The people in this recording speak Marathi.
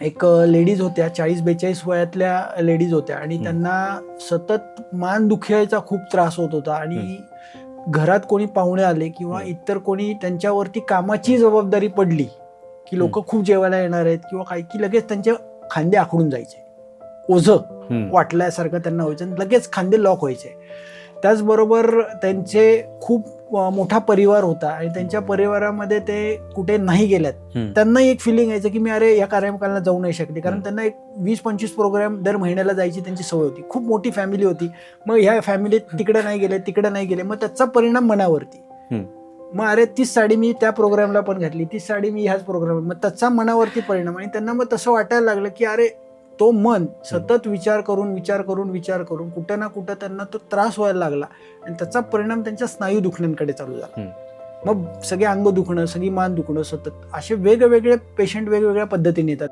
एक लेडीज होत्या चाळीस बेचाळीस वयातल्या लेडीज होत्या आणि. त्यांना सतत मान दुखयाचा खूप त्रास होत होता आणि घरात कोणी पाहुणे आले किंवा. इतर कोणी त्यांच्यावरती कामाची जबाबदारी पडली की लोक खूप जेवायला येणार आहेत किंवा काही की लगेच त्यांचे खांदे आखडून जायचे ओझं. वाटल्यासारखं त्यांना व्हायचं लगेच खांदे लॉक व्हायचे त्याचबरोबर त्यांचे खूप मोठा परिवार होता आणि त्यांच्या परिवारामध्ये ते कुठे नाही गेल्यात. त्यांनाही एक फिलिंग यायचं की मी अरे या कार्यक्रमाला जाऊ नाही शकले कारण. त्यांना एक वीस पंचवीस प्रोग्राम दर महिन्याला जायची त्यांची सवय होती. खूप मोठी फॅमिली होती. मग ह्या फॅमिलीत तिकडे नाही गेले तिकडे नाही गेले. मग त्याचा परिणाम मनावरती. मग अरे तीच साडी मी त्या प्रोग्रामला पण घातली तीच साडी मी ह्याच प्रोग्राम मग त्याचा मनावरती परिणाम. आणि त्यांना मग तसं वाटायला लागलं की अरे तो मन सतत विचार करून विचार करून विचार करून कुठं ना कुठं त्यांना तो त्रास व्हायला लागला. आणि त्याचा परिणाम त्यांच्या स्नायू दुखण्यांकडे चालू झाला. मग सगळे अंग दुखणं सगळी मान दुखणं सतत. असे वेगवेगळे पेशंट वेगवेगळ्या पद्धतीने येतात.